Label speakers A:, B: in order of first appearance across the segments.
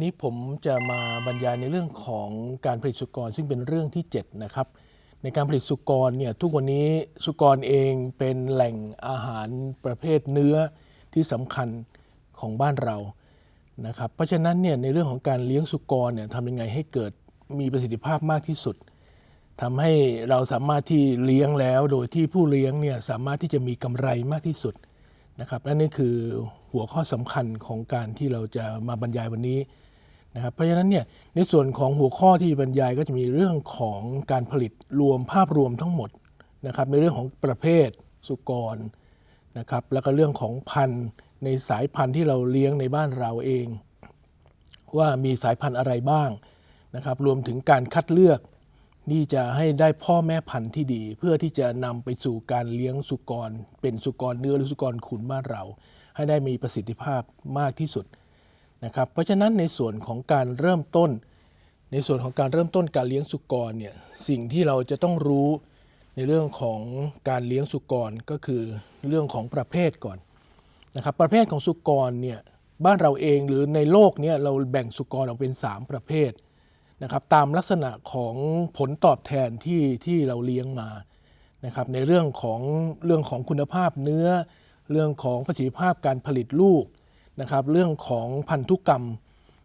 A: ันี้ผมจะมาบรรยายในเรื่องของการผลิตสุกรซึ่งเป็นเรื่องที่ 7 นะครับ ในการผลิตสุกรเนี่ยทุกวันนี้สุกรเองเป็นแหล่งอาหารประเภทเนื้อที่สำคัญของบ้านเรานะครับเพราะฉะนั้นเนี่ยในเรื่องของการเลี้ยงสุกรเนี่ยทำยังไงให้เกิดมีประสิทธิภาพมากที่สุดทำให้เราสามารถที่เลี้ยงแล้วโดยที่ผู้เลี้ยงเนี่ยสามารถที่จะมีกำไรมากที่สุดนะครับและนี่คือหัวข้อสำคัญของการที่เราจะมาบรรยายวันนี้ นะครับเพราะฉะนั้นเนี่ยในส่วนของหัวข้อที่บรรยายก็จะมีเรื่องของการผลิตรวมภาพรวมทั้งหมดนะครับในเรื่องของประเภทสุกรนะครับแล้วก็เรื่องของพันธุ์ในสายพันธุ์ที่เราเลี้ยงในบ้านเราเอง ว่ามีสายพันธุ์อะไรบ้างนะครับรวมถึงการคัดเลือกนี่จะให้ได้พ่อแม่พันธุ์ที่ดี เพื่อที่จะนำไปสู่การเลี้ยงสุกร เป็นสุกรเนื้อหรือสุกรขุนบ้านเรา ให้ได้มีประสิทธิภาพมากที่สุด นะครับเพราะฉะนั้นในส่วนของการเริ่มต้น ในส่วนของการเริ่มต้นการเลี้ยงสุกรเนี่ยสิ่งที่เราจะต้องรู้ในเรื่องของการเลี้ยงสุกรก็คือเรื่องของประเภทก่อนนะครับประเภทของสุกรเนี่ยบ้านเราเองหรือในโลกเนี่ยเราแบ่งสุกรออกเป็น 3 ประเภทนะครับตามลักษณะของผลตอบแทนที่ที่เราเลี้ยงมานะครับในเรื่องของเรื่องของคุณภาพเนื้อ เรื่องของประสิทธิภาพการผลิตลูก นะครับเรื่องของพันธุกรรม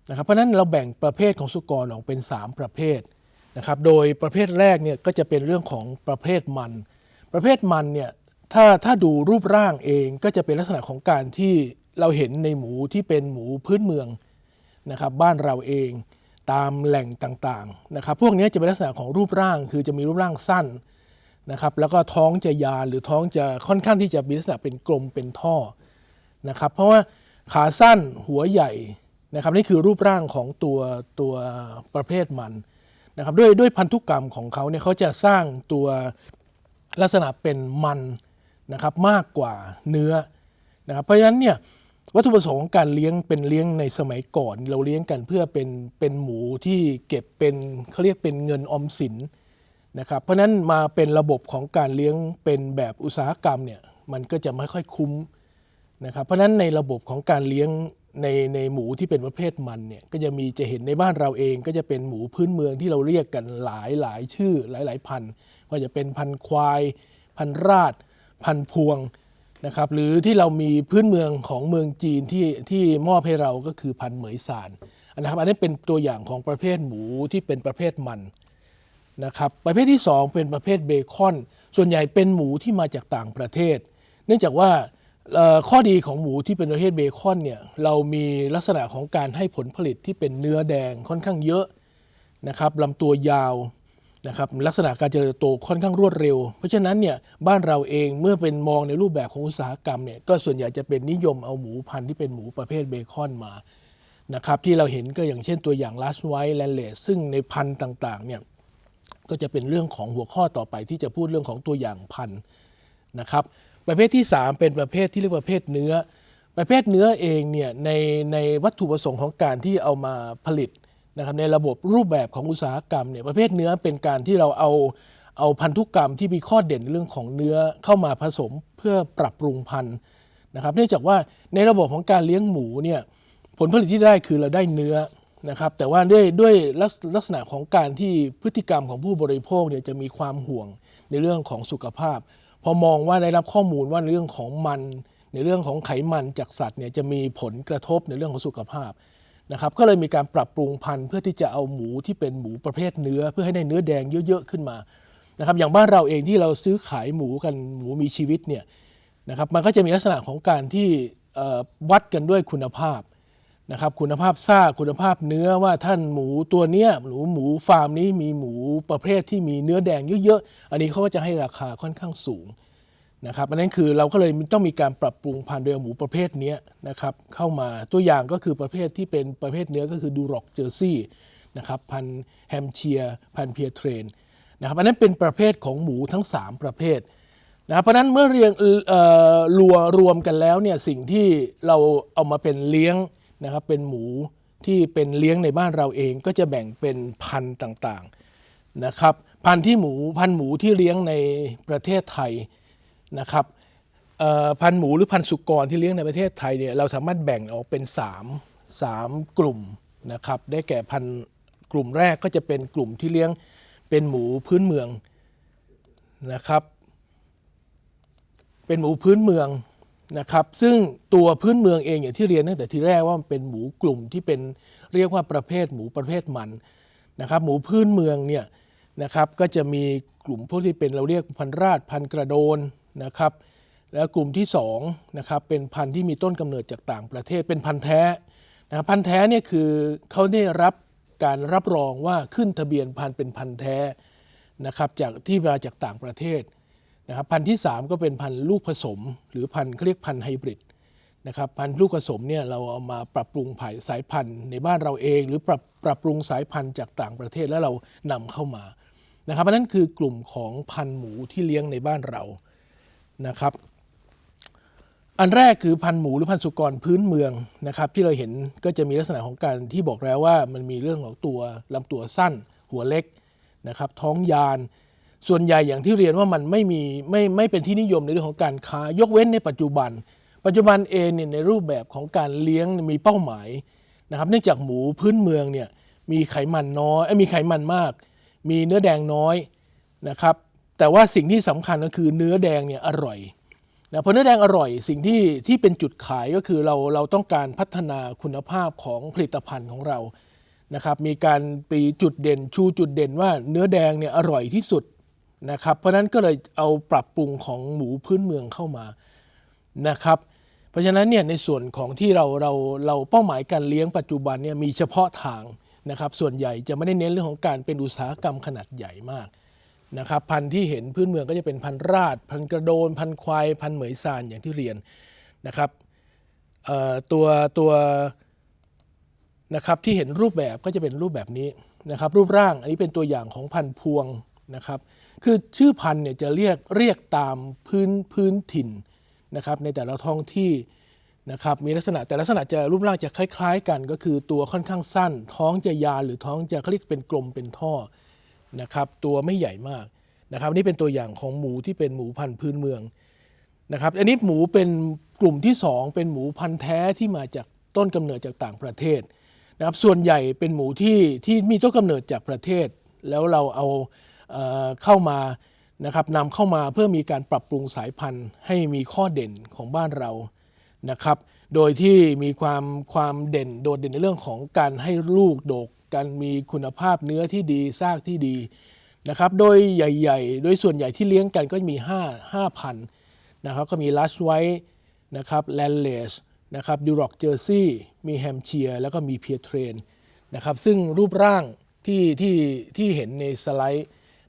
A: นะครับเพราะนั้นเราแบ่งประเภทของสุกรออกเป็น 3 ประเภทนะครับโดยประเภทแรกเนี่ยก็จะเป็นเรื่องของประเภทมัน ประเภทมันเนี่ยถ้าถ้าดูรูปร่างเองก็จะเป็นลักษณะของการที่เราเห็นในหมูที่เป็นหมูพื้นเมืองนะครับบ้านเราเองตามแหล่งต่างๆนะครับพวกนี้จะเป็นลักษณะของรูปร่างคือจะมีรูปร่างสั้นนะครับแล้วก็ท้องจะยาวหรือท้องจะค่อนข้างที่จะมีลักษณะเป็นกลมเป็นท่อนะครับเพราะว่า ขาสั้นหัวใหญ่นะครับนี่คือรูปร่างของตัวตัวประเภทมันนะครับด้วยด้วยพันธุกรรมของเขาเนี่ยเขาจะสร้างตัวลักษณะเป็นมันนะครับมากกว่าเนื้อนะครับเพราะฉะนั้นเนี่ยวัตถุประสงค์ของการเลี้ยงเป็นเลี้ยงในสมัยก่อน เราเลี้ยงกันเพื่อเป็นเป็นหมูที่เก็บเป็นเขาเรียกเป็นเงินออมสินนะครับเพราะฉะนั้นมาเป็นระบบของการเลี้ยงเป็นแบบอุตสาหกรรมเนี่ยมันก็จะไม่ค่อยคุ้ม นะครับเพราะฉะนั้นในระบบของการเลี้ยงในในหมูที่เป็นประเภทมันเนี่ยก็จะมีจะเห็นในบ้านเราเองก็จะเป็นหมูพื้นเมืองที่เราเรียกกันหลายหลายชื่อหลายหลายพันธุ์ก็จะเป็นพันควาย พันราดพันพวงนะครับหรือที่เรามีพื้นเมืองของเมืองจีนที่ที่มอบให้เราก็คือพันเหมยซานนะครับอันนี้เป็นตัวอย่างของประเภทหมูที่เป็นประเภทมันนะครับประเภทที่ 2 เป็นประเภทเบคอน ส่วนใหญ่เป็นหมูที่มาจากต่างประเทศ เนื่องจากว่า ข้อดีของหมูที่เป็นประเภทเบคอนเนี่ยเรามีลักษณะของการให้ผลผลิตที่เป็นเนื้อแดงค่อนข้างเยอะนะครับลำตัวยาวนะครับลักษณะการเจริญเติบโตค่อนข้างรวดเร็ว เพราะฉะนั้นเนี่ยบ้านเราเองเมื่อเป็นมองในรูปแบบของอุตสาหกรรมเนี่ยก็ส่วนใหญ่จะเป็นนิยมเอาหมูพันธุ์ที่เป็นหมูประเภทเบคอนมานะครับที่เราเห็นก็อย่างเช่นตัวอย่างลัสไวท์แลนเลสซึ่งในพันธุ์ต่างๆเนี่ยก็จะเป็นเรื่องของหัวข้อต่อไปที่จะพูดเรื่องของตัวอย่างพันธุ์นะครับ ประเภทที่ 3 เป็นประเภทที่เรียกประเภทเนื้อ ประเภทเนื้อเองเนี่ยในในวัตถุประสงค์ของการที่เอามาผลิตนะครับในระบบรูปแบบของอุตสาหกรรมเนี่ยประเภทเนื้อเป็นการที่เราเอาเอาพันธุกรรมที่มีข้อเด่นเรื่องของเนื้อเข้ามาผสมเพื่อปรับปรุงพันธุ์นะครับเนื่องจากว่าในระบบของการเลี้ยงหมูเนี่ยผลผลิตที่ได้คือเราได้เนื้อนะครับแต่ว่าด้วยด้วยลลักษณะของการที่พฤติกรรมของผู้บริโภคเนี่ยจะมีความห่วงในเรื่องของสุขภาพ พอมองว่าได้รับข้อมูลว่าเรื่องของมัน ในเรื่องของไขมันจากสัตว์เนี่ยจะมีผลกระทบในเรื่องของสุขภาพนะครับก็เลยมีการปรับปรุงพันธุ์เพื่อที่จะเอาหมูที่เป็นหมูประเภทเนื้อ เพื่อให้ได้เนื้อแดงเยอะๆขึ้นมานะครับอย่างบ้านเราเองที่เราซื้อขายหมูกันหมูมีชีวิตเนี่ยนะครับมันก็จะมีลักษณะของการที่วัดกันด้วยคุณภาพนะครับคุณภาพซากคุณภาพเนื้อว่าท่านหมูตัวเนี้ยหรือหมูฟาร์มนี้มีหมูประเภทที่มีเนื้อแดงเยอะๆอันนี้เขาก็จะให้ราคาค่อนข้างสูง นะครับอันนั้นคือเราก็เลยต้องมีการปรับปรุงพันธุ์โดยเอหมูประเภทนี้นะครับเข้ามาตัวอย่างก็คือประเภทที่เป็นประเภทเนื้อก็คือดูร็อกเจอร์ซี่นะครับพันแฮมเชียพันเพียเทรนนะครับอันนั้นเป็นประเภทของหมูทั้ง 3 ประเภทนะครับเพราะฉะนั้นเมื่อเรียงรัวรวมกันแล้วเนี่ยสิ่งที่เราเอามาเป็นเลี้ยงนะครับเป็นหมูที่เป็นเลี้ยงในบ้านเราเองก็จะแบ่งเป็นพันธุ์ต่างๆนะครับพันธุ์ที่หมูพันธุ์หมูที่เลี้ยงในประเทศไทย นะครับพันหมูหรือพันสุกรที่เลี้ยงในประเทศไทยเนี่ยเราสามารถแบ่งออกเป็น 3 3 กลุ่มนะครับได้แก่พันกลุ่มแรกก็จะเป็นกลุ่มที่เลี้ยงเป็นหมูพื้นเมืองนะครับ เป็นหมูพื้นเมืองนะครับซึ่งตัวพื้นเมืองเองอย่างที่เรียนตั้งแต่ทีแรกว่ามันเป็นหมูกลุ่มที่เป็นเรียกว่าประเภทหมูประเภทมันนะครับหมูพื้นเมืองเนี่ยนะครับก็จะมีกลุ่มพวกที่เป็นเราเรียกพันราชพันกระโดน นะครับ แล้วกลุ่มที่สองนะครับเป็นพันธุ์ที่มีต้นกำเนิดจากต่างประเทศเป็นพันธุ์แท้นะพันธุ์แท้เนี่ยคือเขาได้รับการรับรองว่าขึ้นทะเบียนพันธุ์เป็นพันธุ์แท้นะครับจากที่มาจากต่างประเทศนะครับพันธุ์ที่ 3 ก็เป็นพันธุ์ลูกผสม หรือพันธุ์เรียกพันธุ์ไฮบริดนะครับพันธุ์ลูกผสมเนี่ยเราเอามาปรับปรุงผายสายพันธุ์ในบ้านเราเอง หรือปรับปรับปรุงสายพันธุ์จากต่างประเทศแล้วเรานำเข้ามานะครับอันนั้นคือกลุ่มของพันธุ์หมูที่เลี้ยงในบ้านเรา นะครับ อันแรกคือพันหมูหรือพันสุกรพื้นเมืองนะครับ ที่เราเห็นก็จะมีลักษณะของการที่บอกแล้วว่ามันมีเรื่องของตัวลำตัวสั้น หัวเล็กนะครับ ท้องยาน ส่วนใหญ่อย่างที่เรียนว่ามันไม่มีไม่ไม่เป็นที่นิยมในเรื่องของการค้ายกเว้นในปัจจุบัน ปัจจุบันเองเนี่ยในรูปแบบของการเลี้ยงมีเป้าหมายนะครับ เนื่องจากหมูพื้นเมืองเนี่ยมีไขมันน้อยมีไขมันมาก มีเนื้อแดงน้อยนะครับ แต่ว่าสิ่งที่สำคัญก็คือเนื้อแดงเนี่ยอร่อยนะพอเนื้อแดงอร่อยสิ่งที่ที่เป็นจุดขายก็คือเราเราต้องการพัฒนาคุณภาพของผลิตภัณฑ์ของเรานะครับมีการปีจุดเด่นชูจุดเด่นว่าเนื้อแดงเนี่ยอร่อยที่สุดนะครับเพราะนั้นก็เลยเอาปรับปรุงของหมูพื้นเมืองเข้ามานะครับ เพราะฉะนั้นเนี่ยในส่วนของที่เราเราเราเป้าหมายการเลี้ยงปัจจุบันเนี่ยมีเฉพาะทางนะครับส่วนใหญ่จะไม่ได้เน้นเรื่องของการเป็นอุตสาหกรรมขนาดใหญ่มาก นะครับพันธุ์ที่เห็นพื้นเมืองก็จะเป็นพันธุ์ราดพันธุ์กระโดน พันธุ์ควายพันธุ์เหมยซานอย่างที่เรียนนะครับตัวตัวนะครับที่เห็นรูปแบบก็จะเป็นรูปแบบนี้นะครับ รูปร่างอันนี้เป็นตัวอย่างของพันธุ์พวงนะครับ คือชื่อพันธุ์เนี่ยจะเรียกเรียกตามพื้นพื้นถิ่นนะครับในแต่ละท้องที่นะครับมีลักษณะแต่ลักษณะจะรูปร่างจะคล้าย ๆ กัน ก็คือตัวค่อนข้างสั้น ท้องจะยาวหรือท้องจะเขาเรียกเป็นกลมเป็นท่อ นะครับตัวไม่ใหญ่มากนะครับนี่เป็นตัวอย่างของหมูที่เป็นหมูพันธุ์พื้นเมืองนะครับอันนี้หมูเป็นกลุ่มที่ 2 เป็นหมูพันธุ์แท้ที่มาจากต้นกำเนิดจากต่างประเทศนะครับส่วนใหญ่เป็นหมูที่ที่มีต้นกำเนิดจากประเทศ แล้วเราเอาเอ่อเข้ามานะครับนำเข้ามาเพื่อมีการปรับปรุงสายพันธุ์ ให้มีข้อเด่นของบ้านเรานะครับ โดยที่มีความความเด่นโดดเด่นในเรื่องของการให้ลูกดก การมีคุณภาพเนื้อที่ดีซากที่ดีนะครับ โดยใหญ่ๆ โดยส่วนใหญ่ที่เลี้ยงกันก็มี 5 5พันนะครับก็มีลัสไว้นะครับแลนเลสนะครับดูร็อกเจอร์ซี่มีแฮมเชียร์แล้วก็มีเพียเทรนนะครับซึ่งรูปร่างที่ที่ที่เห็นในสไลด์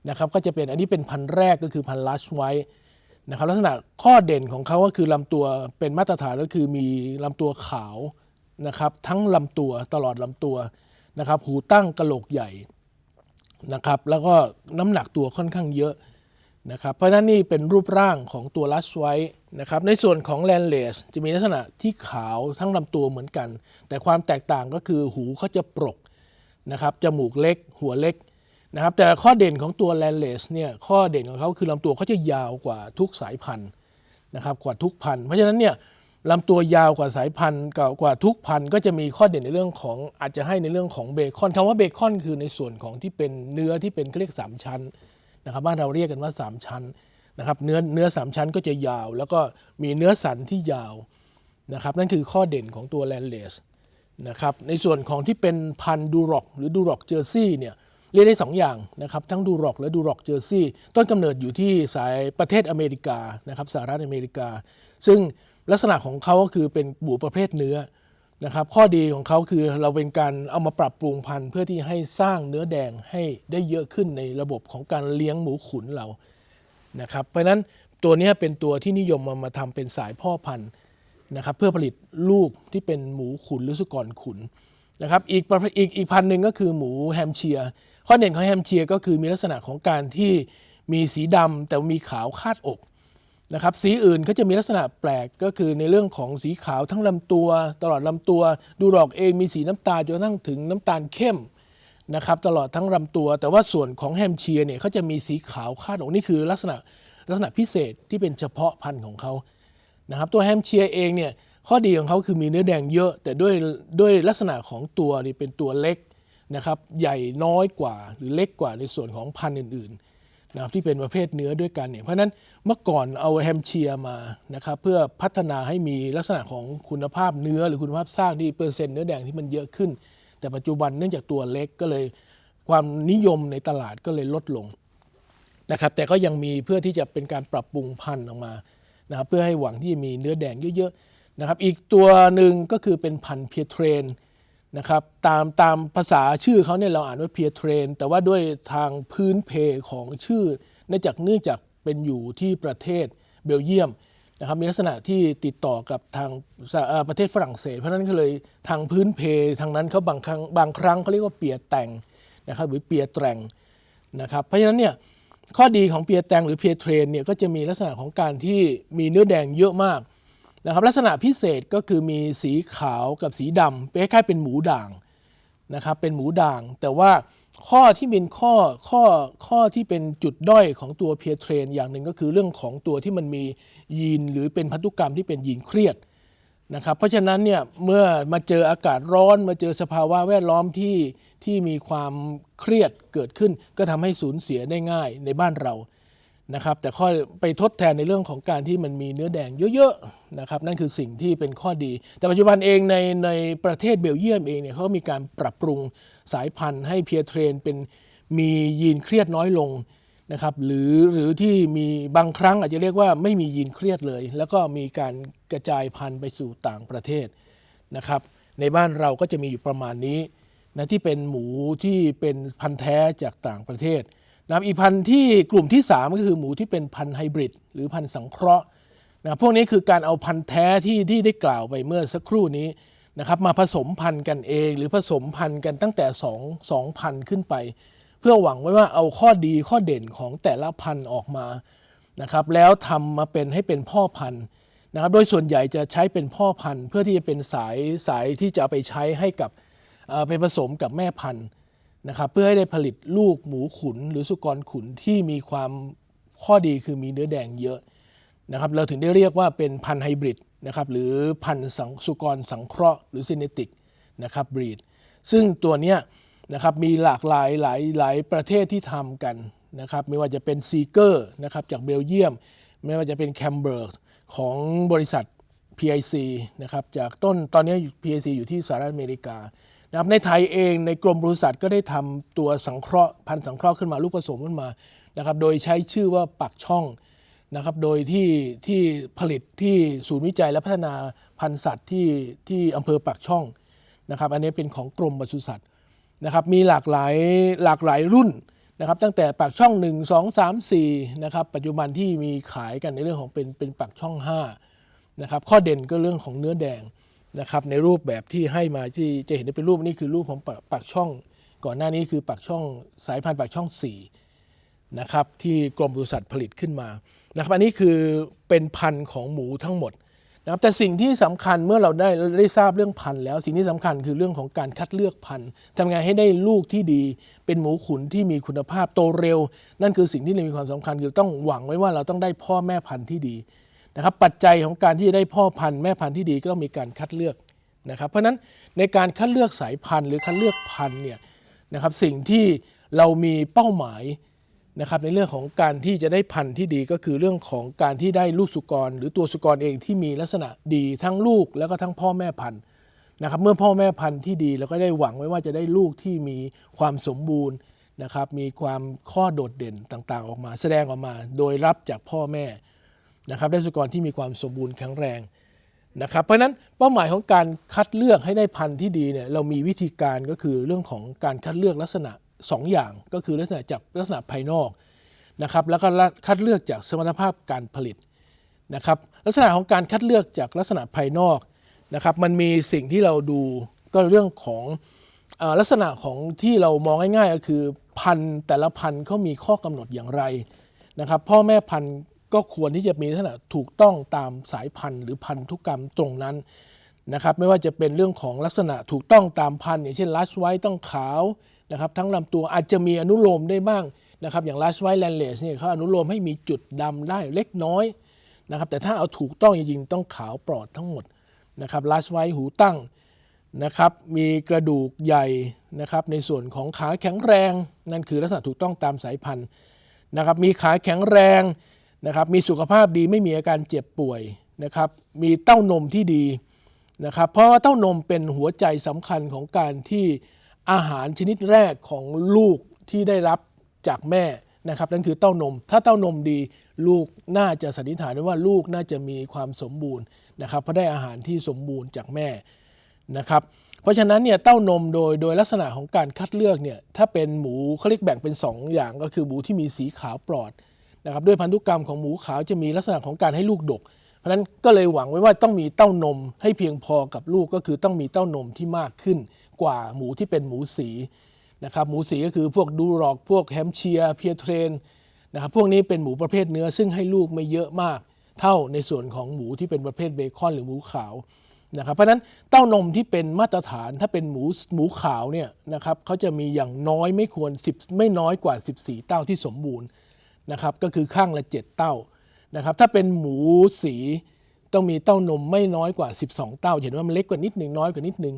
A: นะครับก็จะเป็นอันนี้เป็นพันแรกก็คือพันลัสไว้นะครับลักษณะข้อเด่นของเขาก็คือลำตัวเป็นมาตรฐานก็คือมีลำตัวขาวนะครับทั้งลำตัวตลอดลำตัว นะครับหูตั้งกระโหลกใหญ่นะครับแล้วก็น้ำหนักตัวค่อนข้างเยอะนะครับเพราะฉะนั้นนี่เป็นรูปร่างของตัวลัสไว้นะครับในส่วนของแลนเลสจะมีลักษณะที่ขาวทั้งลำตัวเหมือนกัน แต่ความแตกต่างก็คือหูเขาจะปรกนะครับจมูกเล็ก หัวเล็กนะครับแต่ข้อเด่นของตัวแลนเลสเนี่ยข้อเด่นของเขาคือลำตัวเขาจะยาวกว่าทุกสายพันธุ์นะครับกว่าทุกพันธุ์เพราะฉะนั้นเนี่ย ลำตัวยาวกว่าสายพันธุ์กว่ากว่าทุกพันธุ์ก็จะมีข้อเด่นในเรื่องของอาจจะให้ในเรื่องของเบคอนคำว่าเบคอนคือในส่วนของที่เป็นเนื้อที่เป็นเรียกสามชั้นนะครับบ้านเราเรียกกันว่าสามชั้นนะครับเนื้อเนื้อสามชั้นก็จะยาว แล้วก็มีเนื้อสันที่ยาวนะครับนั่นคือข้อเด่นของตัวแลนเลสนะครับในส่วนของที่เป็นพันธุ์ดูร็อกหรือดูร็อกเจอร์ซี่เนี่ยเรียกได้ 2 อย่างนะครับทั้งดูร็อกและดูร็อกเจอร์ซี่ต้นกำเนิดอยู่ที่สายประเทศอเมริกานะครับสหรัฐอเมริกา ซึ่ง ลักษณะของเขาก็คือเป็นหมูประเภทเนื้อนะครับ ข้อดีของเขาคือเราเป็นการเอามาปรับปรุงพันธุ์เพื่อที่ให้สร้างเนื้อแดงให้ได้เยอะขึ้นในระบบของการเลี้ยงหมูขุนเรานะครับ เพราะนั้นตัวนี้เป็นตัวที่นิยมมามาทำเป็นสายพ่อพันธุ์นะครับ เพื่อผลิตลูกที่เป็นหมูขุนหรือสุกรขุนนะครับอีกประอีกอีกพันธุ์หนึ่งก็คือหมูแฮมเชียร์ข้อเด่นของแฮมเชียร์ก็คือมีลักษณะของการที่มีสีดำแต่มีขาวคาดอก นะครับสีอื่นเขาจะมีลักษณะแปลกก็คือในเรื่องของสีขาวทั้งลำตัว ตลอดลำตัว ดูดอกเองมีสีน้ำตาลจนทั่งถึงน้ำตาลเข้มนะครับตลอดทั้งลำตัว แต่ว่าส่วนของแฮมเชียเนี่ยเขาจะมีสีขาวคาดอกนี่คือลักษณะลักษณะพิเศษที่เป็นเฉพาะพันธุ์ของเขานะครับตัวแฮมเชียเองเนี่ยข้อดีของเขาคือมีเนื้อแดงเยอะ แต่ด้วยด้วยลักษณะของตัวนี่เป็นตัวเล็กนะครับใหญ่น้อยกว่าหรือเล็กกว่าในส่วนของพันธุ์อื่นๆ นะครับที่เป็นประเภทเนื้อด้วยกันเนี่ยเพราะฉะนั้นเมื่อก่อนเอาแฮมเชียมานะครับเพื่อพัฒนาให้มีลักษณะของคุณภาพเนื้อหรือคุณภาพสร้างที่เปอร์เซ็นต์เนื้อแดงที่มันเยอะขึ้น แต่ปัจจุบันเนื่องจากตัวเล็กก็เลยความนิยมในตลาดก็เลยลดลงนะครับแต่ก็ยังมีเพื่อที่จะเป็นการปรับปรุงพันธุ์ออกมานะครับเพื่อให้หวังที่จะมีเนื้อแดงเยอะๆนะครับอีกตัวหนึ่งก็คือเป็นพันธุ์เพียเทรน นะครับตามตามภาษาชื่อเขาเนี่ยเราอ่านว่าเพียเทรนแต่ว่าด้วยทางพื้นเพของชื่อเนื่องจากเนื่องจากเป็นอยู่ที่ประเทศเบลเยียมนะครับมีลักษณะที่ติดต่อกับทางประเทศฝรั่งเศส เพราะนั้นก็เลยทางพื้นเพทางนั้นเขาบางครั้งบางครั้งเขาเรียกว่าเปียแต่งนะครับหรือเปียแตรงนะครับเพราะฉะนั้นเนี่ยข้อดีของเปียแตงหรือเปียเทรนเนี่ยก็จะมีลักษณะของการที่มีเนื้อแดงเยอะมาก นะครับลักษณะพิเศษก็คือมีสีขาวกับสีดำเป็นคล้ายๆเป็นหมูด่างนะครับเป็นหมูด่าง แต่ว่าข้อที่เป็นข้อข้อข้อที่เป็นจุดด้อยของตัวเพียเทรนอย่างหนึ่งก็คือเรื่องของตัวที่มันมียีนหรือเป็นพันธุกรรมที่เป็นยีนเครียดนะครับเพราะฉะนั้นเนี่ยเมื่อมาเจออากาศร้อนมาเจอสภาวะแวดล้อมที่ที่มีความเครียดเกิดขึ้น ก็ทำให้สูญเสียได้ง่ายในบ้านเรา นะครับแต่ข้อไปทดแทนในเรื่องของการที่มันมีเนื้อแดงเยอะๆนะครับนั่นคือสิ่งที่เป็นข้อดี แต่ปัจจุบันเองในในประเทศเบลเยียมเองเนี่ยเขามีการปรับปรุงสายพันธุ์ให้เพียเทรนเป็นมียีนเครียดน้อยลงนะครับหรือหรือที่มีบางครั้งอาจจะเรียกว่าไม่มียีนเครียดเลย แล้วก็มีการกระจายพันธุ์ไปสู่ต่างประเทศนะครับในบ้านเราก็จะมีอยู่ประมาณนี้นะที่เป็นหมูที่เป็นพันธุ์แท้จากต่างประเทศ นะครับอีกพันธุ์ที่กลุ่มที่ 3 ก็คือหมูที่เป็นพันธุ์ไฮบริดหรือพันธุ์สังเคราะห์นะพวกนี้คือการเอาพันธุ์แท้ที่ที่ได้กล่าวไปเมื่อสักครู่นี้นะครับมาผสมพันธุ์กันเอง หรือผสมพันธุ์กันตั้งแต่2 2พันธุ์ขึ้นไป เพื่อหวังไว้ว่าเอาข้อดีข้อเด่นของแต่ละพันธุ์ออกมานะครับแล้วทำมาเป็นให้เป็นพ่อพันธุ์นะครับโดยส่วนใหญ่จะใช้เป็นพ่อพันธุ์ เพื่อที่จะเป็นสายสายที่จะไปใช้ให้กับไปผสมกับแม่พันธุ์ นะครับเพื่อให้ได้ผลิตลูกหมูขุนหรือสุกรขุนที่มีความข้อดีคือมีเนื้อแดงเยอะนะครับเราถึงได้เรียกว่าเป็นพันธุ์ไฮบริดนะครับหรือพันธุ์สุกรสังเคราะห์หรือซีเนติกนะครับบรีดซึ่งตัวเนี้ยนะครับมีหลากหลายหลายหลายประเทศที่ทำกันนะครับไม่ว่าจะเป็นซีเกอร์นะครับจากเบลเยียม ไม่ว่าจะเป็นแคมเบิร์กของบริษัท PIC นะครับจากต้นตอนนี้ PIC อยู่ที่สหรัฐอเมริกา นะครับในไทยเองในกรมบริษัทก็ได้ทำตัวสังเคราะห์พันธุ์สังเคราะห์ขึ้นมาลูกผสมขึ้นมานะครับโดยใช้ชื่อว่าปักช่องนะครับโดยที่ที่ผลิตที่ศูนย์วิจัยและพัฒนาพันธุ์สัตว์ที่ที่อำเภอปากช่องนะครับอันนี้เป็นของกรมปศุสัตว์นะครับมีหลากหลายหลากหลายรุ่นนะครับตั้งแต่ปากช่อง 1 2 3 4นะครับปัจจุบันที่มีขายกันในเรื่องของเป็นเป็นปากช่อง5นะครับข้อเด่นก็เรื่องของเนื้อแดง นะครับในรูปแบบที่ให้มาที่จะเห็นได้เป็นรูปนี้คือรูปของปากปากช่อง ก่อนหน้านี้คือปากช่องสายพันธุ์ปากช่อง4นะครับที่กรมบริษัทผลิตขึ้นมานะครับอันนี้คือเป็นพันธุ์ของหมูทั้งหมดนะครับแต่สิ่งที่สำคัญเมื่อเราได้ได้ทราบเรื่องพันธุ์แล้ว สิ่งที่สำคัญคือเรื่องของการคัดเลือกพันธุ์ทำไงให้ได้ลูกที่ดี เป็นหมูขุนที่มีคุณภาพโตเร็ว นั่นคือสิ่งที่มีความสำคัญคือต้องหวังไว้ว่าเราต้องได้พ่อแม่พันธุ์ที่ดี นะครับปัจจัยของการที่จะได้พ่อพันธุ์แม่พันธุ์ที่ดีก็ต้องมีการคัดเลือกนะครับ เพราะฉะนั้นในการคัดเลือกสายพันธุ์หรือคัดเลือกพันธุ์เนี่ยนะครับสิ่งที่เรามีเป้าหมายนะครับในเรื่องของการที่จะได้พันธุ์ที่ดีก็คือเรื่องของการที่ได้ลูกสุกร หรือตัวสุกรเองที่มีลักษณะดีทั้งลูกแล้วก็ทั้งพ่อแม่พันธุ์นะครับเมื่อพ่อแม่พันธุ์ที่ดีเราก็ได้หวังไว้ว่าจะได้ลูกที่มีความสมบูรณ์นะครับมีความข้อโดดเด่นต่างๆ ออกมา แสดงออกมา โดยรับจากพ่อแม่ นะครับได้สุกรที่มีความสมบูรณ์แข็งแรงนะครับเพราะฉะนั้นเป้าหมายของการคัดเลือกให้ได้พันธุ์ที่ดีเนี่ยเรามีวิธีการก็คือเรื่องของการคัดเลือกลักษณะ 2 อย่าง ก็คือลักษณะจากลักษณะภายนอกนะครับแล้วก็คัดเลือกจากสมรรถภาพการผลิตนะครับลักษณะของการคัดเลือกจากลักษณะภายนอกนะครับมันมีสิ่งที่เราดูก็เรื่องของอลักษณะของที่เรามองง่ายๆก็คือพันธุ์แต่ละพันธุ์เขามีข้อกำหนดอย่างไรนะครับพ่อแม่พันธุ์ ก็ควรที่จะมีลักษณะถูกต้องตามสายพันธุ์ หรือพันธุกรรมตรงนั้นนะครับไม่ว่าจะเป็นเรื่องของลักษณะถูกต้องตามพันธุ์อย่างเช่นลัชไว้ต้องขาวนะครับทั้งลำตัวอาจจะมีอนุโลมได้บ้างนะครับอย่างลัชไว้แลนเลสเนี่ยเขาอนุโลมให้มีจุดดำได้เล็กน้อยนะครับแต่ถ้าเอาถูกต้องจริงๆต้องขาวปลอดทั้งหมดนะครับลัชไว้หูตั้งนะครับมีกระดูกใหญ่นะครับในส่วนของขาแข็งแรง นั่นคือลักษณะถูกต้องตามสายพันธุ์นะครับมีขาแข็งแรง นะครับมีสุขภาพดีไม่มีอาการเจ็บป่วยนะครับมีเต้านมที่ดีนะครับเพราะว่าเต้านมเป็นหัวใจสำคัญของการที่อาหารชนิดแรกของลูกที่ได้รับจากแม่นะครับนั่นคือเต้านม ถ้าเต้านมดีลูกน่าจะสันนิษฐานได้ว่าลูกน่าจะมีความสมบูรณ์นะครับเพราะได้อาหารที่สมบูรณ์จากแม่นะครับเพราะฉะนั้นเนี่ยเต้านมโดยโดยลักษณะของการคัดเลือกเนี่ยถ้าเป็นหมูเขาเรียกแบ่งเป็น 2 อย่างก็คือหมูที่มีสีขาวปลอด นะครับด้วยพันธุกรรมของหมูขาวจะมีลักษณะของการให้ลูกดก เพราะฉะนั้นก็เลยหวังไว้ว่าต้องมีเต้านมให้เพียงพอกับลูกก็คือต้องมีเต้านมที่มากขึ้น กว่าหมูที่เป็นหมูสีนะครับหมูสีก็คือพวกดูรอกพวกแฮมเชียเพียเทรนนะครับพวกนี้เป็นหมูประเภทเนื้อซึ่งให้ลูกไม่เยอะมาก เท่าในส่วนของหมูที่เป็นประเภทเบคอนหรือหมูขาวนะครับเพราะฉะนั้นเต้านมที่เป็นมาตรฐานถ้าเป็นหมูหมูขาวเนี่ยนะครับเขาจะมีอย่างน้อยไม่ควร10ไม่น้อยกว่า 14 เต้าที่สมบูรณ์ นะครับก็คือข้างละ 7 เต้านะครับถ้าเป็นหมูสีต้องมีเต้านมไม่น้อยกว่า 12 เต้า เห็นว่ามันเล็กกว่านิดหนึ่งน้อยกว่านิดหนึ่ง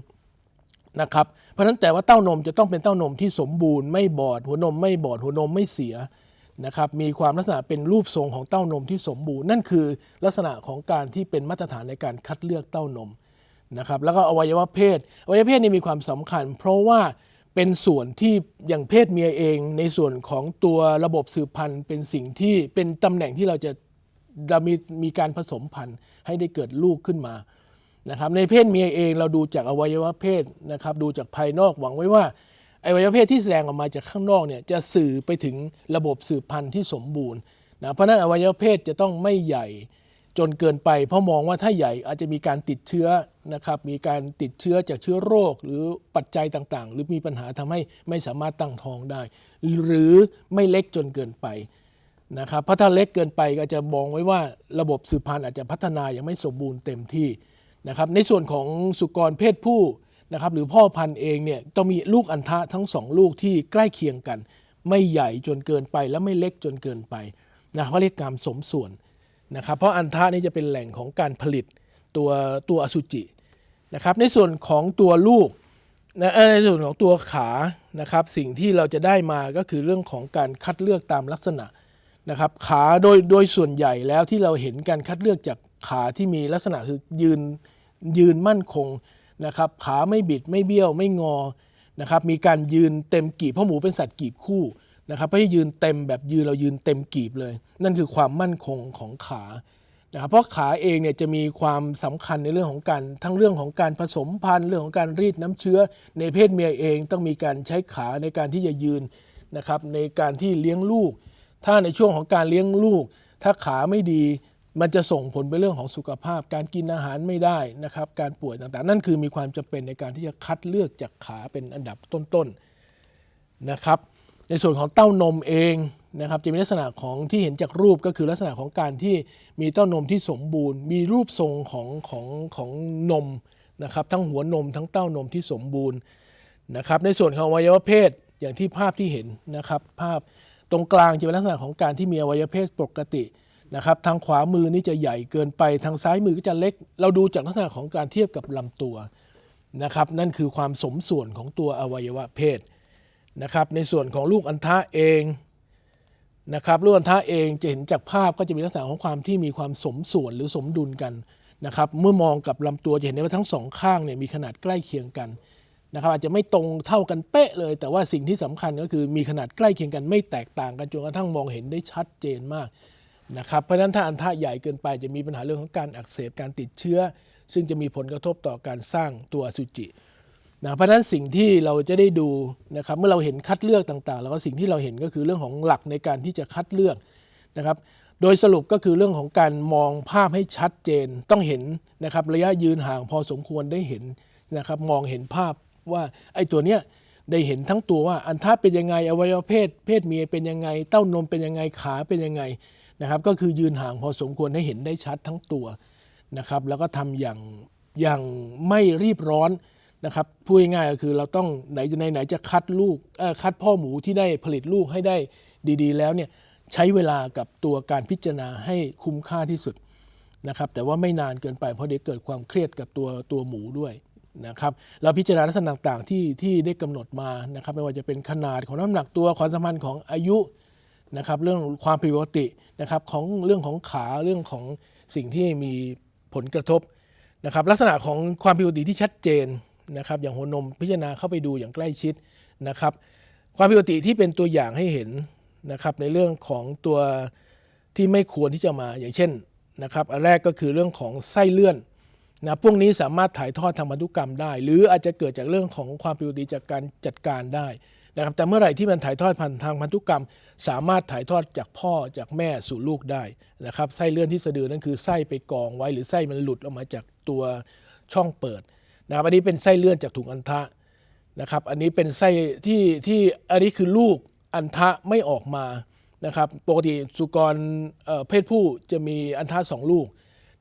A: นะครับเพราะฉะนั้นแต่ว่าเต้านมจะต้องเป็นเต้านมที่สมบูรณ์ไม่บอด หัวนมไม่บอดหัวนมไม่เสียนะครับมีความลักษณะเป็นรูปทรงของเต้านมที่สมบูรณ์ นั่นคือลักษณะของการที่เป็นมาตรฐานในการคัดเลือกเต้านมนะครับแล้วก็อวัยวะเพศอวัยวะเพศนี่มีความสำคัญ เพราะว่า เป็นส่วนที่อย่างเพศเมียเอง ในส่วนของตัวระบบสืบพันธุ์เป็นสิ่งที่เป็นตำแหน่งที่เราจะจะมีมีการผสมพันธุ์ให้ได้เกิดลูกขึ้นมานะครับในเพศเมียเองเราดูจากอวัยวะเพศนะครับดูจากภายนอกหวังไว้ว่าอวัยวะเพศที่แสดงออกมาจากข้างนอกเนี่ยจะสื่อไปถึงระบบสืบพันธุ์ที่สมบูรณ์นะเพราะฉะนั้นอวัยวะเพศจะต้องไม่ใหญ่จนเกินไป เพราะมองว่าถ้าใหญ่อาจจะมีการติดเชื้อ นะครับมีการติดเชื้อจากเชื้อโรคหรือปัจจัยต่างๆ หรือมีปัญหาทำให้ไม่สามารถตั้งท้องได้ หรือไม่เล็กจนเกินไปนะครับเพราะถ้าเล็กเกินไปก็จะมองไว้ว่าระบบสืบพันธุ์อาจจะพัฒนายังไม่สมบูรณ์เต็มที่นะครับในส่วนของสุกรเพศผู้นะครับหรือพ่อพันธุ์เองเนี่ยต้องมีลูกอันทะทั้งสองลูกที่ใกล้เคียงกัน ไม่ใหญ่จนเกินไปและไม่เล็กจนเกินไปนะครับเรียกการสมส่วนนะครับเพราะอันทะนี่จะเป็นแหล่งของการผลิตตัวตัวอสุจิ นะครับ ในส่วนของตัวลูกนะในส่วนของตัวขานะครับ สิ่งที่เราจะได้มาก็คือเรื่องของการคัดเลือกตามลักษณะนะครับ ขาโดยโดยส่วนใหญ่แล้วที่เราเห็นการคัดเลือกจากขาที่มีลักษณะคือยืนยืนมั่นคงนะครับขาไม่บิดไม่เบี้ยวไม่งอนะครับมีการยืนเต็มกีบเพราะหมูเป็นสัตว์กีบคู่นะครับไม่ใช่ยืนเต็มแบบยืนเรายืนเต็มกีบเลย นั่นคือความมั่นคงของขา นะครับเพราะขาเองเนี่ยจะมีความสำคัญในเรื่องของการทั้งเรื่องของการผสมพันธุ์เรื่องของการรีดน้ำเชื้อ ในเพศเมียเองต้องมีการใช้ขาในการที่จะยืนนะครับในการที่เลี้ยงลูก ถ้าในช่วงของการเลี้ยงลูก ถ้าขาไม่ดีมันจะส่งผลไปเรื่องของสุขภาพ การกินอาหารไม่ได้นะครับการป่วยต่างๆ นั่นคือมีความจำเป็นในการที่จะคัดเลือกจากขาเป็นอันดับต้นๆนะครับ ในส่วนของเต้านมเอง นะครับจะมีลักษณะของที่เห็นจากรูปก็คือลักษณะของการที่มีเต้านมที่สมบูรณ์ มีรูปทรงของของของนมนะครับทั้งหัวนมทั้งเต้านมที่สมบูรณ์นะครับในส่วนของอวัยวะเพศอย่างที่ภาพที่เห็นนะครับภาพตรงกลางจะเป็นลักษณะของการที่มีอวัยวะเพศปกตินะครับทางขวามือนี่จะใหญ่เกินไปทางซ้ายมือก็จะเล็ก เราดูจากลักษณะของการเทียบกับลำตัวนะครับนั่นคือความสมส่วนของตัวอวัยวะเพศนะครับในส่วนของลูกอัณฑะเอง นะครับลูกอัณฑะเองจะเห็นจากภาพก็จะมีลักษณะของความที่มีความสมส่วนหรือสมดุลกันนะครับเมื่อมองกับลำตัวจะเห็นได้ว่าทั้งสองข้างเนี่ยมีขนาดใกล้เคียงกันนะครับอาจจะไม่ตรงเท่ากันเป๊ะเลย แต่ว่าสิ่งที่สำคัญก็คือมีขนาดใกล้เคียงกันไม่แตกต่างกันจนกระทั่งมองเห็นได้ชัดเจนมากนะครับเพราะฉะนั้นถ้าอันทะใหญ่เกินไปจะมีปัญหาเรื่องของการอักเสบการติดเชื้อ ซึ่งจะมีผลกระทบต่อการสร้างตัวอสุจิ นะเพราะฉะนั้นสิ่งที่เราจะได้ดูนะครับเมื่อเราเห็นคัดเลือกต่างๆ แล้วก็สิ่งที่เราเห็นก็คือเรื่องของหลักในการที่จะคัดเลือกนะครับ โดยสรุปก็คือเรื่องของการมองภาพให้ชัดเจนต้องเห็นนะครับระยะยืนห่างพอสมควรได้เห็นนะครับมองเห็นภาพว่าไอ้ตัวเนี้ยได้เห็นทั้งตัวว่าอันท่าเป็นยังไงอวัยวะเพศ เพศเมียเป็นยังไง เต้านมเป็นยังไงขาเป็นยังไงนะครับก็คือยืนห่างพอสมควรให้เห็นได้ชัดทั้งตัวนะครับแล้วก็ทำอย่างอย่างไม่รีบร้อน นะครับพูดง่ายๆก็คือเราต้องไหนไหนไหนจะคัดลูกคัดพ่อหมูที่ได้ผลิตลูกให้ได้ดี ๆ แล้วเนี่ยใช้เวลากับตัวการพิจารณาให้คุ้มค่าที่สุดนะครับแต่ว่าไม่นานเกินไปเพราะเดี๋ยวเกิดความเครียดกับตัวตัวหมูด้วยนะครับเราพิจารณาลักษณะต่างๆที่ที่ได้กำหนดมานะครับไม่ว่าจะเป็นขนาดของน้ำหนักตัวความสัมพันธ์ของอายุนะครับเรื่องความผิดปกตินะครับของเรื่องของขาเรื่องของสิ่งที่มีผลกระทบนะครับลักษณะของความผิดปกติที่ชัดเจน นะครับอย่างหัวนมพิจารณาเข้าไปดูอย่างใกล้ชิดนะครับ ความผิดปกติที่เป็นตัวอย่างให้เห็นนะครับในเรื่องของตัวที่ไม่ควรที่จะมาอย่างเช่นนะครับอันแรกก็คือเรื่องของไส้เลื่อนนะพวกนี้สามารถถ่ายทอดทางพันธุกรรมได้ หรืออาจจะเกิดจากเรื่องของความผิดปกติจากการจัดการได้นะครับแต่เมื่อไหร่ที่มันถ่ายทอดผ่านทางพันธุกรรม สามารถถ่ายทอดจากพ่อจากแม่สู่ลูกได้นะครับไส้เลื่อนที่สะดือนั่นคือไส้ไปกองไว้หรือไส้มันหลุดออกมาจากตัวช่องเปิด นะครับอันนี้เป็นไส้เลื่อนจากถุงอัณฑะนะครับ อันนี้เป็นไส้ที่ที่อันนี้คือลูกอันทะไม่ออกมานะครับปกติสุกรเเพศผู้จะมีอันทะสองลูก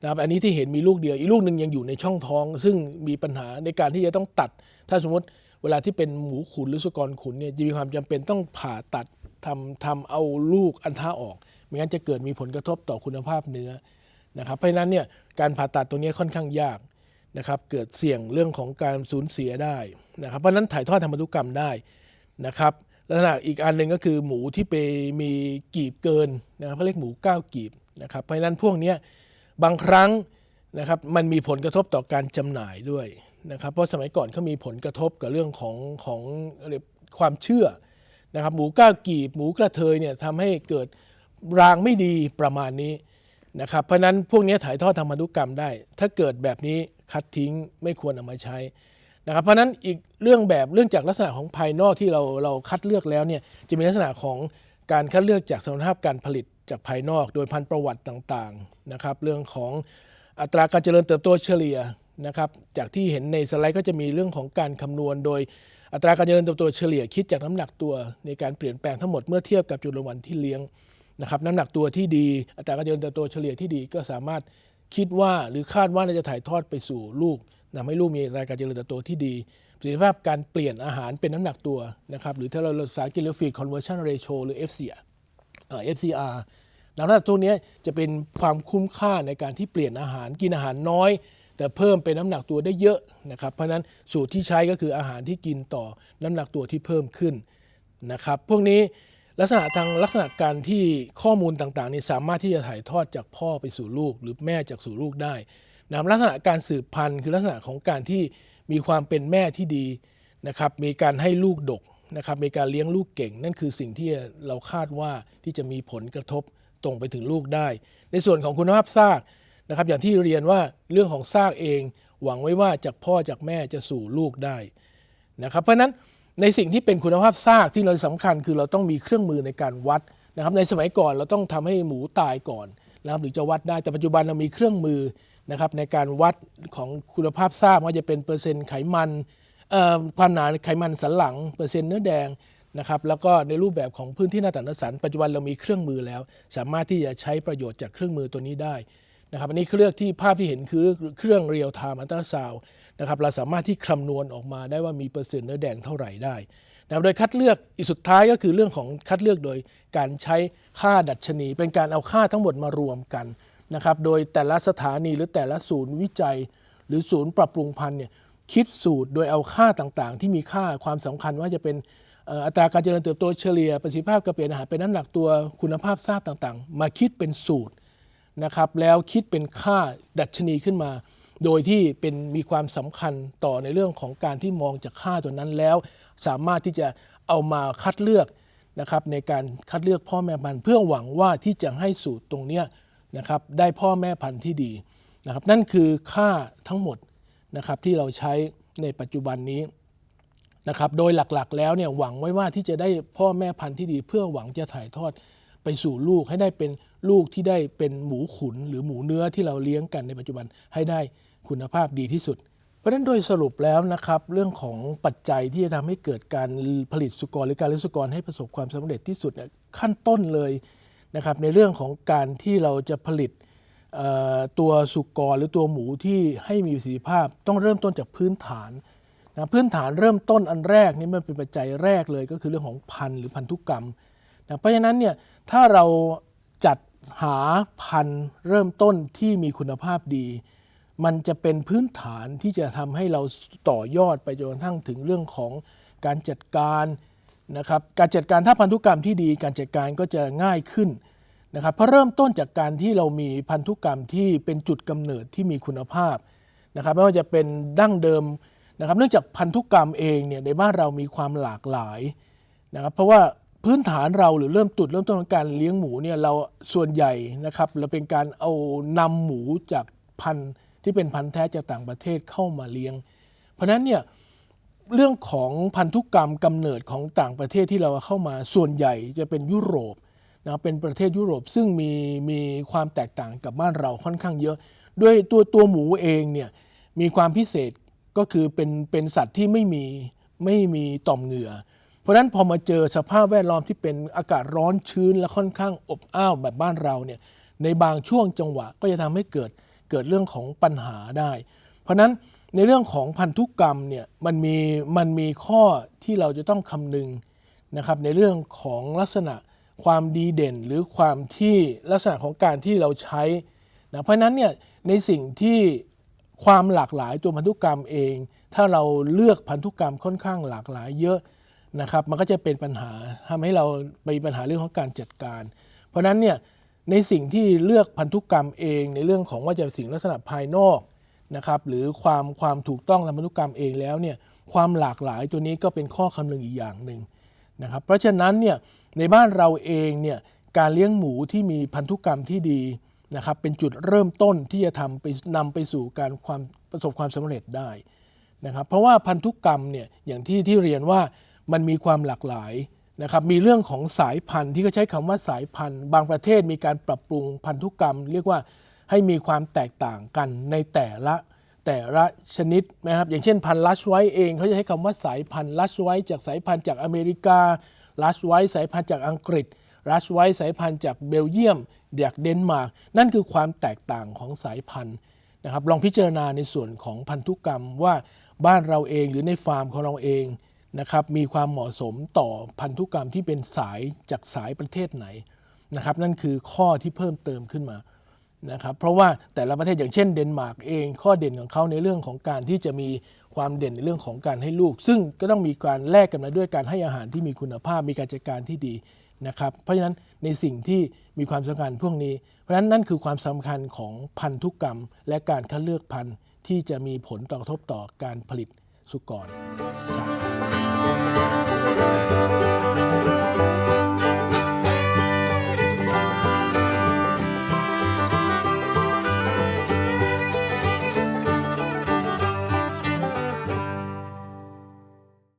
A: นะครับอันนี้ที่เห็นมีลูกเดียว อีกลูกหนึ่งยังอยู่ในช่องท้อง ซึ่งมีปัญหาในการที่จะต้องตัด ถ้าสมมติเวลาที่เป็นหมูขุนหรือสุกรขุนเนี่ยจะมีความจำเป็นต้องผ่าตัดทำทำเอาลูกอันทะออกไม่งั้นจะเกิดมีผลกระทบต่อคุณภาพเนื้อนะครับเพราะฉะนั้นเนี่ยการผ่าตัดตรงนี้ค่อนข้างยาก นะครับเกิดเสี่ยงเรื่องของการสูญเสียได้นะครับเพราะนั้นถ่ายทอดทางพันธุกรรมได้นะครับลักษณะอีกอันหนึ่งก็คือหมูที่ไปมีกีบเกินนะครับเขาเรียกหมูก้าวกีบนะครับเพราะนั้นพวกนี้บางครั้งนะครับมันมีผลกระทบต่อการจำหน่ายด้วยนะครับเพราะสมัยก่อนเขามีผลกระทบกับเรื่องของของความเชื่อนะครับหมูก้าวกีบ หมูกระเทยเนี่ยทำให้เกิดรางไม่ดีประมาณนี้นะครับเพราะฉะนั้นพวกนี้ถ่ายทอดทางพันธุกรรมได้ ถ้าเกิดแบบนี้ คัดทิ้ง ไม่ควรเอามาใช้นะครับเพราะฉะนั้นอีกเรื่องแบบเรื่องจากลักษณะของภายนอกที่เราเราคัดเลือกแล้วเนี่ยจะมีลักษณะของการคัดเลือกจากสมรรถภาพการผลิตจากภายนอก โดยพันธุ์ประวัติต่างๆนะครับเรื่องของอัตราการเจริญเติบโตเฉลี่ยนะครับจากที่เห็นในสไลด์ก็จะมีเรื่องของการคำนวณโดยอัตราการเจริญเติบโตเฉลี่ยคิดจากน้ำหนักตัวในการเปลี่ยนแปลงทั้งหมดเมื่อเทียบกับจุลวันที่เลี้ยงนะครับน้ำหนักตัวที่ดี อัตราการเจริญเติบโตเฉลี่ยที่ดีก็สามารถ คิดว่าหรือคาดว่าจะถ่ายทอดไปสู่ลูกทำให้ลูกมีราการเจริญเติบโตที่ดีประสิทธิภาพการเปลี่ยนอาหารเป็นน้ำหนักตัวนะครับหรือถ้าเราภาษาอังกฤษเรียก feed conversion ratio หรือ FCR เอ่อ FCR น้ำหนักตัวนี้จะเป็นความคุ้มค่าในการที่เปลี่ยนอาหารกินอาหารน้อย แต่เพิ่มเป็นน้ำหนักตัวได้เยอะนะครับเพราะฉะนั้นสูตรที่ใช้ก็คืออาหารที่กินต่อน้ำหนักตัวที่เพิ่มขึ้นนะครับพวกนี้ ลักษณะทางลักษณะการที่ข้อมูลต่างๆนี่สามารถที่จะถ่ายทอดจากพ่อไปสู่ลูก หรือแม่จากสู่ลูกได้นะลักษณะการสืบพันธุ์คือลักษณะของการที่มีความเป็นแม่ที่ดีนะครับมีการให้ลูกดกนะครับมีการเลี้ยงลูกเก่ง นั่นคือสิ่งที่เราคาดว่าที่จะมีผลกระทบตรงไปถึงลูกได้ ในส่วนของคุณภาพซากนะครับอย่างที่เรียนว่าเรื่องของซากเอง หวังไว้ว่าจากพ่อจากแม่จะสู่ลูกได้นะครับเพราะฉะนั้น ในสิ่งที่เป็นคุณภาพซากที่เราสำคัญคือเราต้องมีเครื่องมือในการวัดนะครับ ในสมัยก่อนเราต้องทำให้หมูตายก่อนนะครับหรือจะวัดได้แต่ปัจจุบันเรามีเครื่องมือนะครับในการวัดของคุณภาพซากว่าจะเป็นเปอร์เซ็นต์ไขมันความหนาไขมันสันหลังเปอร์เซ็นต์เนื้อแดงนะครับแล้วก็ในรูปแบบของพื้นที่หน้าตัดนสันปัจจุบันเรามีเครื่องมือแล้ว สามารถที่จะใช้ประโยชน์จากเครื่องมือตัวนี้ได้นะครับอันนี้เครื่องที่ภาพที่เห็นคือเครื่องเรียลไทม์อัลตราซาว นะครับเราสามารถที่คำนวณออกมาได้ว่ามีเปอร์เซ็นต์เนื้อแดงเท่าไหร่ได้นะโดยคัดเลือกอีกสุดท้ายก็คือเรื่องของคัดเลือกโดยการใช้ค่าดัชนี เป็นการเอาค่าทั้งหมดมารวมกันนะครับโดยแต่ละสถานีหรือแต่ละศูนย์วิจัย หรือศูนย์ปรับปรุงพันธุ์เนี่ยคิดสูตรโดยเอาค่าต่างๆ ที่มีค่าความสำคัญว่าจะเป็นอัตราการเจริญเติบโตเฉลี่ยประสิทธิภาพการเปลี่ยนอาหารเป็นน้ำหนักตัวคุณภาพซากต่างๆ มาคิดเป็นสูตรนะครับแล้วคิดเป็นค่าดัชนีขึ้นมา โดยที่เป็นมีความสำคัญต่อในเรื่องของการที่มองจากค่าตัวนั้นแล้ว สามารถที่จะเอามาคัดเลือกนะครับในการคัดเลือกพ่อแม่พันธุ์เพื่อหวังว่าที่จะให้สูตรตรงเนี้ยนะครับได้พ่อแม่พันธุ์ที่ดีนะครับนั่นคือค่าทั้งหมดนะครับที่เราใช้ในปัจจุบันนี้นะครับโดยหลักๆ แล้วเนี่ยหวังไว้ว่าที่จะได้พ่อแม่พันธุ์ที่ดี เพื่อหวังจะถ่ายทอดไปสู่ลูกให้ได้เป็นลูกที่ได้เป็นหมูขุนหรือหมูเนื้อที่เราเลี้ยงกันในปัจจุบันให้ได้ คุณภาพดีที่สุด เพราะฉะนั้นโดยสรุปแล้วนะครับเรื่องของปัจจัยที่จะทำให้เกิดการผลิตสุกรหรือการเลี้ยงสุกรให้ประสบความสำเร็จที่สุดขั้นต้นเลยนะครับในเรื่องของการที่เราจะผลิตตัวสุกรหรือตัวหมูที่ให้มีประสิทธิภาพต้องเริ่มต้นจากพื้นฐานนะพื้นฐานเริ่มต้นอันแรกนี่มันเป็นปัจจัยแรกเลยก็คือเรื่องของพันธุ์หรือพันธุกรรมนะเพราะฉะนั้นเนี่ยถ้าเราจัดหาพันธุ์เริ่มต้นที่มีคุณภาพดี มันจะเป็นพื้นฐานที่จะทำให้เราต่อยอดไปจนกระทั่งถึงเรื่องของการจัดการนะครับการจัดการถ้าพันธุกรรมที่ดี การจัดการก็จะง่ายขึ้นนะครับเพราะเริ่มต้นจากการที่เรามีพันธุกรรมที่เป็นจุดกำเนิดที่มีคุณภาพนะครับไม่ว่าจะเป็นดั้งเดิมนะครับ เนื่องจากพันธุกรรมเองเนี่ยในบ้านเรามีความหลากหลายนะครับเพราะว่าพื้นฐานเราหรือเริ่มตุดเริ่มต้นของการเลี้ยงหมูเนี่ยเราส่วนใหญ่นะครับเราเป็นการเอานำหมูจากพันธุ์ ที่เป็นพันธุ์แท้จากต่างประเทศเข้ามาเลี้ยง เพราะฉะนั้นเนี่ยเรื่องของพันธุกรรมกำเนิดของต่างประเทศที่เราเข้ามาส่วนใหญ่จะเป็นยุโรปนะครับเป็นประเทศยุโรปซึ่งมีมีความแตกต่างกับบ้านเราค่อนข้างเยอะ ด้วยตัวตัวหมูเองเนี่ยมีความพิเศษก็คือเป็นเป็นสัตว์ที่ไม่มีไม่มีต่อมเหงื่อ เพราะฉะนั้นพอมาเจอสภาพแวดล้อมที่เป็นอากาศร้อนชื้นและค่อนข้างอบอ้าวแบบบ้านเราเนี่ยในบางช่วงจังหวะก็จะทำให้เกิด เกิดเรื่องของปัญหาได้ เพราะนั้นในเรื่องของพันธุกรรมเนี่ยมันมีมันมีข้อที่เราจะต้องคำนึงนะครับในเรื่องของลักษณะความดีเด่นหรือความที่ลักษณะของการที่เราใช้นะเพราะนั้นเนี่ยในสิ่งที่ความหลากหลายตัวพันธุกรรมเอง ถ้าเราเลือกพันธุกรรมค่อนข้างหลากหลายเยอะนะครับมันก็จะเป็นปัญหาทำให้เรามีปัญหาเรื่องของการจัดการ เพราะนั้นเนี่ย ในสิ่งที่เลือกพันธุกรรมเองในเรื่องของว่าจะสิ่งลักษณะภายนอกนะครับหรือความความถูกต้องทางพันธุกรรมเองแล้วเนี่ยความหลากหลายตัวนี้ก็เป็นข้อคำนึงอีกอย่างหนึ่งนะครับเพราะฉะนั้นเนี่ยในบ้านเราเองเนี่ยการเลี้ยงหมูที่มีพันธุกรรมที่ดีนะครับเป็นจุดเริ่มต้นที่จะทำไปนำไปสู่การความประสบความสำเร็จได้นะครับเพราะว่าพันธุกรรมเนี่ยอย่างที่ที่เรียนว่ามันมีความหลากหลาย นะครับมีเรื่องของสายพันธุ์ที่เขาใช้คำว่าสายพันธุ์ บางประเทศมีการปรับปรุงพันธุกรรม เรียกว่าให้มีความแตกต่างกันในแต่ละแต่ละชนิดนะครับอย่างเช่นพันธุ์ลัชไว้เองเขาจะใช้คำว่าสายพันธุ์ลัชไว้จากสายพันธุ์จากอเมริกาลัชไว้สายพันธุ์จากอังกฤษลัชไว้สายพันธุ์จากเบลเยียมจากเดนมาร์กนั่นคือความแตกต่างของสายพันธุ์นะครับลองพิจารณาในส่วนของพันธุกรรมว่าบ้านเราเองหรือในฟาร์มของเราเอง นะครับมีความเหมาะสมต่อพันธุกรรมที่เป็นสายจากสายประเทศไหนนะครับนั่นคือข้อที่เพิ่มเติมขึ้นมานะครับเพราะว่าแต่ละประเทศอย่างเช่นเดนมาร์กเอง ข้อเด่นของเขาในเรื่องของการที่จะมีความเด่นในเรื่องของการให้ลูก ซึ่งก็ต้องมีการแลกกันมาด้วยการให้อาหารที่มีคุณภาพมีการจัดการที่ดีนะครับเพราะฉะนั้นในสิ่งที่มีความสำคัญพวกนี้ เพราะฉะนั้นนั่นคือความสำคัญของพันธุกรรม และการคัดเลือกพันธุ์ที่จะมีผลต่อกระทบต่อการผลิตสุกร Música